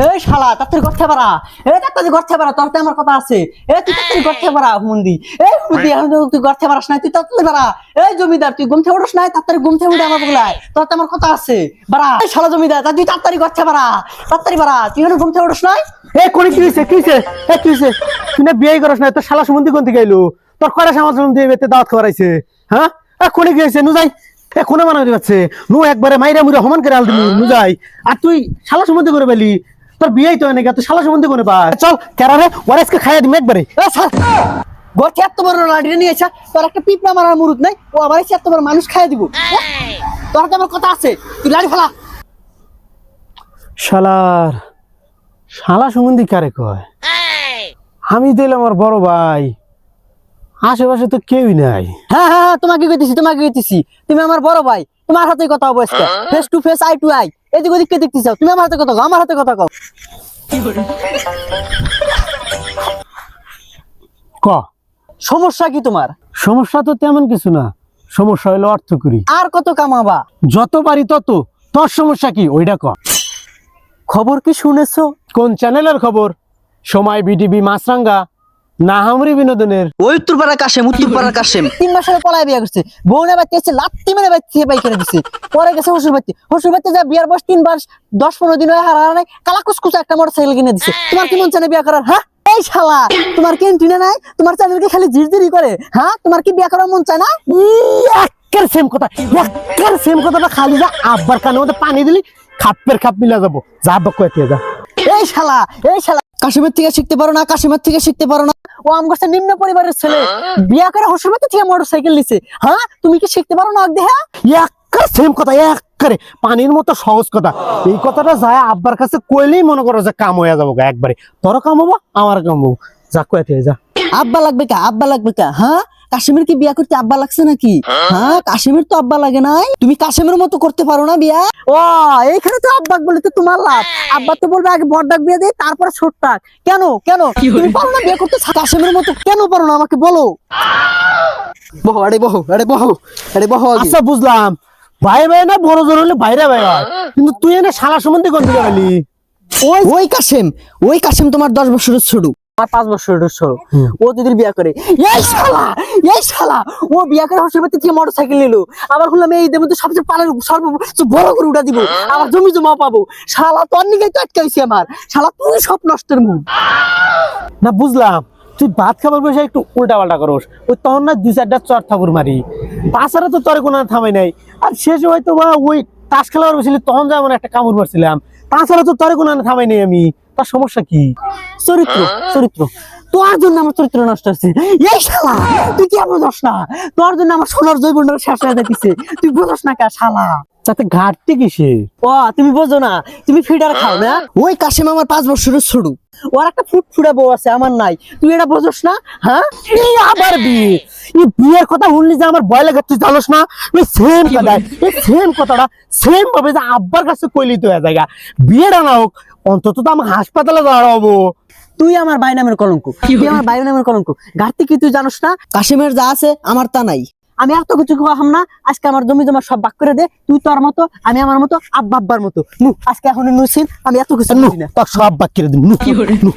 এই শালা তাড়াতাড়ি করতে পারা এই তাড়াতাড়ি করতে পারা তোর আমার কথা আছে। এই তুই তাড়াতাড়ি করতে পারা হুমন্দি। এই হুমন্দি এখন তুই করতে পারাস না তুই তাড়াতাড়ি পারা এই জমিদার তুই ঘুম থেকে উঠোস না তাড়াতাড়ি ঘুম থেকে উঠে আমার বগলায়। তোর আমার কথা আছে। বাড়া এই শালা জমিদার তা তুই তাড়াতাড়ি করতে পারা তাড়াতাড়ি পারা তুই এখন ঘুম থেকে উঠোস না এ কোনি কি হইছে কি হইছে? এ কি হইছে? তুই না বিয়ে করছ না তোর শালা সম্বন্ধে কোন থেকে আইলো? তোর কয়টা সমাজ সম্বন্ধে বেতে দাওয়াত খাওয়াইছে হ্যাঁ? এ কোনি কি হইছে? নু যাই এ কোনে মানা যাচ্ছে নু একবারে মাইরা মুইরা সমান করে আল দিমু নু যাই আর তুই শালা সম্বন্ধে করে বেলি তোর বিয়েই তো নাকি? তুই শালা সম্বন্ধে করে পা চল কেরারে ওয়ারেসকে খাইয়া দিম একবারে। এত বড় তোর একটা মারার মুরুদ নাই? ও আবার এসে এত বড় মানুষ খাইয়ে দিব। তোর আমার কথা আছে। তুই লাঠি ফেলা। শালার শালা সম্বন্ধে কারে কয়? আমি দিলাম আমার বড় ভাই। আশেপাশে তো কেউই নাই। হ্যাঁ হ্যাঁ হ্যাঁ, তোমাকে কইতেছি তোমাকে কইতেছি। তুমি আমার বড় ভাই। তোমার হাতে কথা হবে face to face eye to eye এদিক ওদিক কে দেখতে চাও তুমি আমার হাতে কথা কও আমার হাতে কথা কও। ক? সমস্যা কি তোমার? সমস্যা তো তেমন কিছু না। সমস্যা হলো অর্থ করি আর কত কামাবা? যত পারি তত। তোর সমস্যা কি? ওইটা ক। খবর কি শুনেছো? কোন চ্যানেলের খবর? সময় বিটিভি মাছরাঙ্গা। না হামরি বিনোদনের। ওই উত্তরপাড়া কাশেম উত্তরপাড়া কাশেম। তিন মাস আগে পলায় বিয়ে করছে। বউনে বাচ্চা এসে লাত্তি মেরে বাচ্চা বাই করে দিছে। পরে গেছে শ্বশুর বাড়িতে শ্বশুর বাড়িতে যা বিয়ার বয়স তিন মাস দশ পনেরো দিন হয়ে হারা নাই। কালা কুসকুসে একটা মোটর কিনে দিছে। তোমার কি মন চায় বিয়ে করার হ্যাঁ? এই শালা তোমার কি এন্ট্রি নাই? তোমার চ্যানেলকে খালি জিরজিরি করে হ্যাঁ? তোমার কি বিয়ে করার মন চায় না? একের সেম কথা একের সেম কথাটা খালি যা আব্বার কানে মধ্যে পানি দিলি খাপের খাপ মিলা যাব। যা আব্বা কয়ে যা। এই শালা এই শালা। কাশ্মীর থেকে শিখতে পারো না কাশ্মীর থেকে শিখতে পারো না। ও আমগাছে নিম্ন পরিবারের ছেলে। বিয়া করে হসুরবাতে থেকে মোটর সাইকেল নিছে। হ্যাঁ? তুমি কি শিখতে পারো না দেহা? একের সেম কথা একবারে পানির মতো সহজ কথা। এই কথাটা যায় আব্বার কাছে কইলেই মনে করো যে কাম হয়ে যাব একবারে। তোর কাম হব আমার কাম হব। যা কয়ে যা। আব্বা লাগবে কা? আব্বা লাগবে কা? হ্যাঁ? কাশ্মীর কি বিয়া করতে আব্বা লাগছে নাকি? হ্যাঁ কাশ্মীর তো আব্বা লাগে নাই। তুমি কাশেমের মতো করতে পারো না বিয়া? ও এইখানে তো আব্বা বলে তো তোমার লাভ। আব্বা তো বলবে আগে বড় ডাক বিয়ে দে তারপরে ছোট ডাক কেন? কেন তুমি পারো না বিয়ে করতে? কাশ্মীরের মতো কেন পারো না আমাকে বলো? বহো আরে বহো আরে বহো আরে বহো। আচ্ছা বুঝলাম। ভাই ভাই না বড় জোর হলে বাইরে ভাই কিন্তু তুই এনে শালা সম্বন্ধে কোন দিকে ওই ওই কাশেম ওই কাশেম তোমার দশ বছরের ছোট। আমার পাঁচ বছরের ও যদি বিয়া করে। এই শালা এই শালা ও বিয়া করে থেকে মোটর সাইকেল নিলো? বললাম এই দেবো তো সবচেয়ে পালের সর্বোচ্চ বড় করে উঠা দিব। আবার জমি জমা পাবো। শালা নিকে তো আটকাইছি আমার। শালা তুই সব নষ্টের মুখ। না বুঝলাম। তুই ভাত খাবার বসে একটু উল্টা পাল্টা করস। ওই তখন না দুই চারটা চর থাকুর মারি। তাছাড়া তো তোর কোনো থামাই নাই। আর শেষ হয়তো বা ওই তাস খেলাবার বসেছিলি তখন যেমন একটা কামড় মারছিলাম। তাছাড়া তো তোর কোনো থামাই নাই আমি। তার সমস্যা কি? চরিত্র চরিত্র। তোর জন্য আমার চরিত্র নষ্ট হচ্ছে এই শালা তুই কি বোঝস না? তোর জন্য আমার সোনার জৈবন শেষ হয়ে যাচ্ছে তুই বোঝস না কা শালা? তাতে ঘাটতি কিসে ও তুমি বোঝো না তুমি ফিডার খাও না? ওই কাশিম আমার পাঁচ বছরের ছোট। ওর একটা ফুট ফুটা বউ আছে আমার নাই। তুই এটা বোঝস না হ্যাঁ? আবার বিয়ে এই বিয়ের কথা শুনলি যে আমার ভয় লাগে তুই জানোস না? ওই সেম কথা এই সেম কথাটা সেম ভাবে যে আব্বার কাছে কইলি তো জায়গা। বিয়েটা না হোক অন্তত তো আমার হাসপাতালে হব। তুই আমার ভাই নামের কলঙ্ক। তুই আমার ভাই নামের কলঙ্ক। ঘাটতি কি তুই জানোস না? কাশিমের যা আছে আমার তা নাই। আমি এত কিছু খাম না। আজকে আমার জমি জমা সব বাক করে দে। তুই তোর মতো আমি আমার মতো আব্বা আব্বার মতো। নু আজকে এখন নুসিন আমি এত কিছু নু। সব বাক্যের দিন নু নু